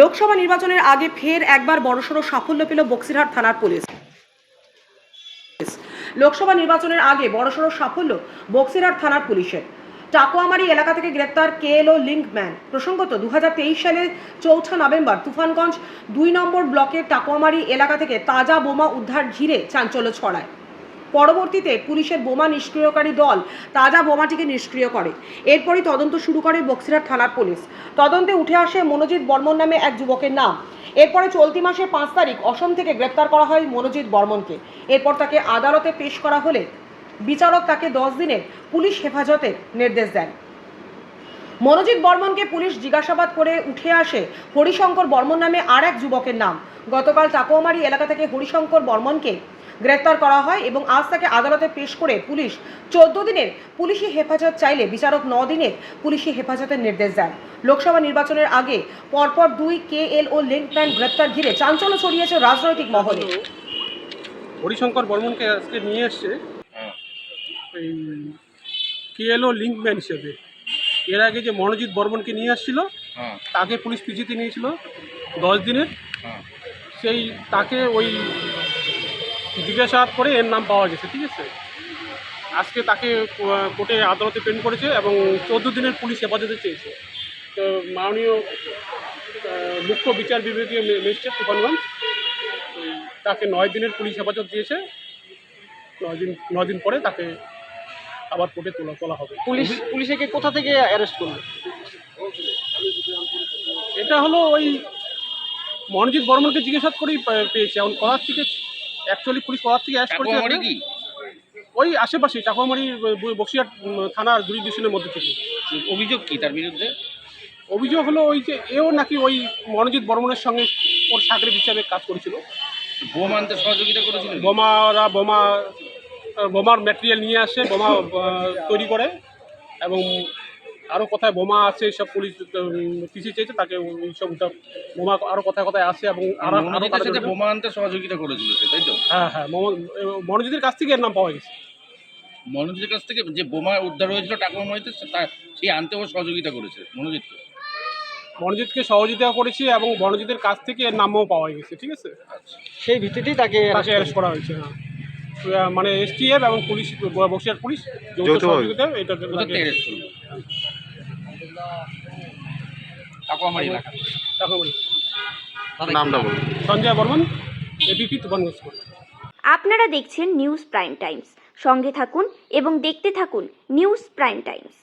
লোকসভা নির্বাচনের আগে ফের একবার বড়সড় সাফল্য পেল বক্সিরহাট থানার পুলিশ। লোকসভা নির্বাচনের আগে বড়সড় সাফল্য বক্সিরহাট থানার পুলিশের। টাকোয়ামারি এলাকা থেকে গ্রেপ্তার কেএলও লিঙ্কম্যান প্রসঙ্গত দু হাজার তেইশ সালের চৌঠা নভেম্বর তুফানগঞ্জ দুই নম্বর ব্লকের টাকোয়ামারি এলাকা থেকে তাজা বোমা উদ্ধার ঘিরে চাঞ্চল্য ছড়ায়। পরবর্তীতে পুলিশের বোমা নিষ্ক্রিয়কারী দল তাজা বোমাটিকে নিষ্ক্রিয় করে। এরপরই তদন্ত শুরু করে বক্সিরহাট থানার পুলিশ। তদন্তে উঠে আসে মনোজিৎ বর্মন নামে এক যুবকের নাম। এরপরে চলতি মাসের পাঁচ তারিখ অসম থেকে গ্রেপ্তার করা হয় মনোজিৎ বর্মনকে। এরপর তাকে আদালতে পেশ করা হলে বিচারক তাকে দশ দিনের পুলিশ হেফাজতে নির্দেশ দেন। মনোজিৎ বর্মনকে পুলিশ জিজ্ঞাসাবাদ করে উঠে আসে হরিশঙ্কর বর্মন নামে আর এক যুবকের নাম। গতকাল টাকুয়ামারি এলাকা থেকে হরিশঙ্কর বর্মনকে গ্রেপ্তার করা হয় এবং আজ তাকে আদালতে পেশ করে পুলিশ। চোদ্দ দিনের পুলিশি হেফাজত চাইলে বিচারক ন দিনের পুলিশি হেফাজতের নির্দেশ দেন। লোকসভা নির্বাচনের আগে পরপর দুই কে এল ও লিঙ্কম্যান গ্রেপ্তার ঘিরে চাঞ্চল্য ছড়িয়েছে রাজনৈতিক মহলে। হরিশঙ্কর বর্মনকে আজকে নিয়ে এসছে হ্যাঁ। এই কেএলও লিঙ্কম্যান হিসেবে। এর আগে যে মনোজিৎ বর্মনকে নিয়ে আসছিল হ্যাঁ। তাকে পুলিশ পিছিতে নিয়েছিল দশ দিনের। হ্যাঁ। সেই তাকে ওই জিজ্ঞাসাবাদ করে এর নাম পাওয়া গেছে ঠিক আছে? আজকে তাকে কোর্টে আদালতে প্রেরণ করেছে এবং চোদ্দ দিনের পুলিশ হেফাজতে চেয়েছে। তো মাননীয় মুখ্য বিচার বিভাগীয় মে- ম্যাজিস্ট্রেট তুফানগঞ্জ তাকে নয় দিনের পুলিশ হেফাজত দিয়েছে। নয় দিন নয় দিন পরে তাকে আবার কোর্টে তোলা তোলা হবে। পুলিশ পুলিশকে কোথা থেকে অ্যারেস্ট করল? এটা হলো ওই মনোজিৎ বর্মনকে জিজ্ঞাসা করেই পেয়েছে। এখন কলার থেকে অ্যাকচুয়ালি পুলিশ কলার থেকে অ্যারেস্ট করেছে কি? ওই আশেপাশে টাকুয়ামারি ব- বক্সিরহাট উম, থানার জুরিডিকশনের মধ্যে থেকে। অভিযোগ কি তার বিরুদ্ধে? অভিযোগ হলো ওই যে এও নাকি ওই মনোজিৎ বর্মনের সঙ্গে ওর সাগরের হিসাবে কাজ করেছিল। বোম আনতে সহযোগিতা করেছিলেন বোমারা বোমা বোমার ম্যাটেরিয়াল নিয়ে আসে বোমা তৈরি করে এবং আরও কোথায় বোমা আছে সব পুলিশ পিছিয়ে চেয়েছে তাকে ওই সব বোমা আরও কোথায় কোথায় আছে এবং বোমা আনতে সহযোগিতা করেছিল তাই তো? হ্যাঁ হ্যাঁ মনো- মনোজিতের কাছ থেকে এর নাম পাওয়া গেছে। মনোজিতের কাছ থেকে যে বোমা উদ্ধার হয়েছিল টাকুয়ামারিতে সে- তা সেই আনতেও সহযোগিতা করেছে মনোজিৎকে মনোজিৎকে সহযোগিতা করেছি এবং মনোজিতের কাছ থেকে এর নামও পাওয়া গেছে ঠিক আছে? সেই ভিত্তিতেই তাকে তাকে অ্যারেস্ট করা হয়েছে হ্যাঁ। মানে এসটিএফ এবং পুলিশ বক্সিয়ার পুলিশ যৌথ সহযোগিতা এটা নামটা বলুন। সঞ্জয় বর্মন এবিপি তুফানগঞ্জ আপনারা দেখছেন নিউজ প্রাইম টাইমস। সঙ্গে থাকুন এবং দেখতে থাকুন নিউজ প্রাইম টাইমস।